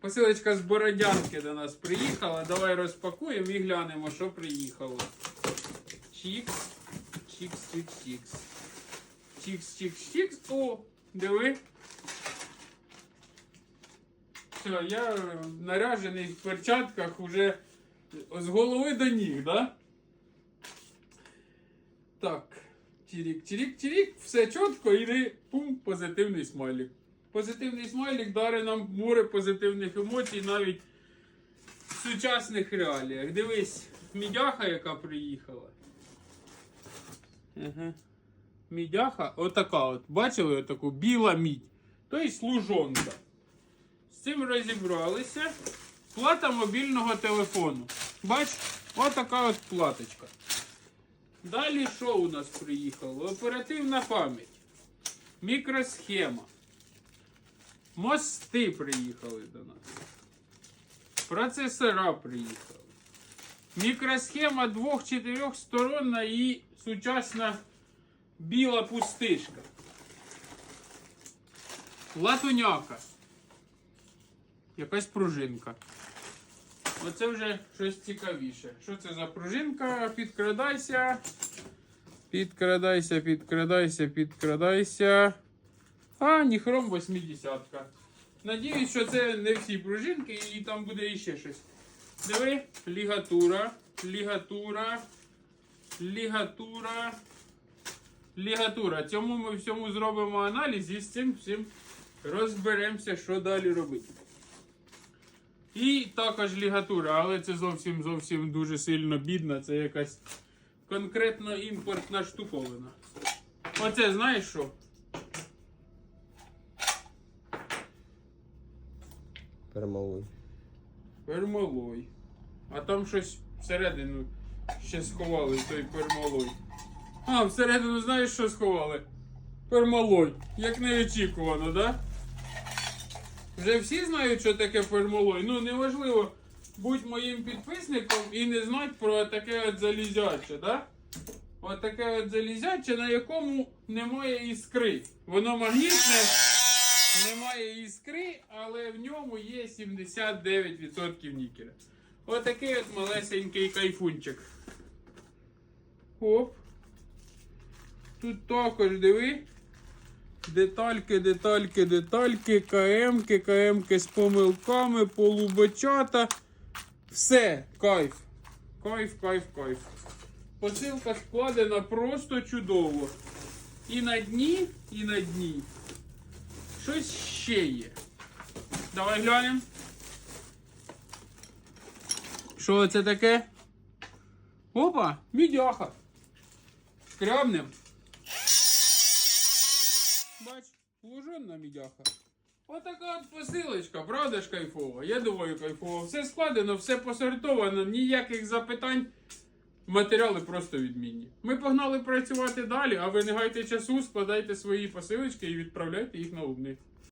Посилочка з Бородянки до нас приїхала. Давай розпакуємо і глянемо, що приїхало. Чікс. Чікс, чікс, чікс. Чікс, чікс, чікс. О, диви. Все, я наряжений в перчатках уже з голови до ніг, да? Так. Чирік, чирік, чирік, все чітко і пум, позитивний смайлик. Позитивний смайлик дарить нам море позитивних емоцій навіть в сучасних реаліях. Дивись, мідяха, яка приїхала. Ага. Мідяха, отака от. Бачили отаку біла мідь. Тобто служонка. З цим розібралися. Плата мобільного телефону. Бач, отака от платочка. Далі що у нас приїхало? Оперативна пам'ять. Мікросхема. Мости приїхали до нас. Процесора приїхали. Мікросхема двох-чотирьох сторонна і сучасна біла пустишка. Латуняка. Якась пружинка. Оце вже щось цікавіше. Що це за пружинка? Підкрадайся. Підкрадайся, підкрадайся, підкрадайся. А, ніхром 80. Надіюсь, що це не всі пружинки і там буде іще щось. Диви, лігатура, лігатура, лігатура, лігатура. Цьому ми всьому зробимо аналіз і з цим всім розберемося, що далі робити. І також лігатура, але це зовсім зовсім дуже сильно бідна. Це якась конкретно імпортна штуковина. Оце знаєш що? Перемалуй. Пермалой. А там щось всередину ще сховали той пермалой. А, всередину знаєш, що сховали? Пермалой. Як неочікувано, да? Вже всі знають, що таке пермалой. Ну, неважливо будь моїм підписником і не знати про таке от залізяче, да? От от залізяче, на якому немає іскри. Воно магнітне, немає іскри, але в ньому є 79% нікеля. Отакий от малесенький кайфунчик. Оп. Тут також диви. Детальки, детальки, детальки, КМки, КМки з помилками, полубочата. Все, кайф. Кайф, кайф, кайф. Посилка складена просто чудово. І на дні, і на дні. Щось ще є. Давай глянемо. Що це таке? Опа, мідяха. Скрябнем. Бач, вложена мідяха. Отака от посилочка, правда ж кайфова? Я думаю, кайфово. Все складено, все посортовано, ніяких запитань. Матеріали просто відмінні. Ми погнали працювати далі, а ви не гайте часу, складайте свої посилочки і відправляйте їх на обник.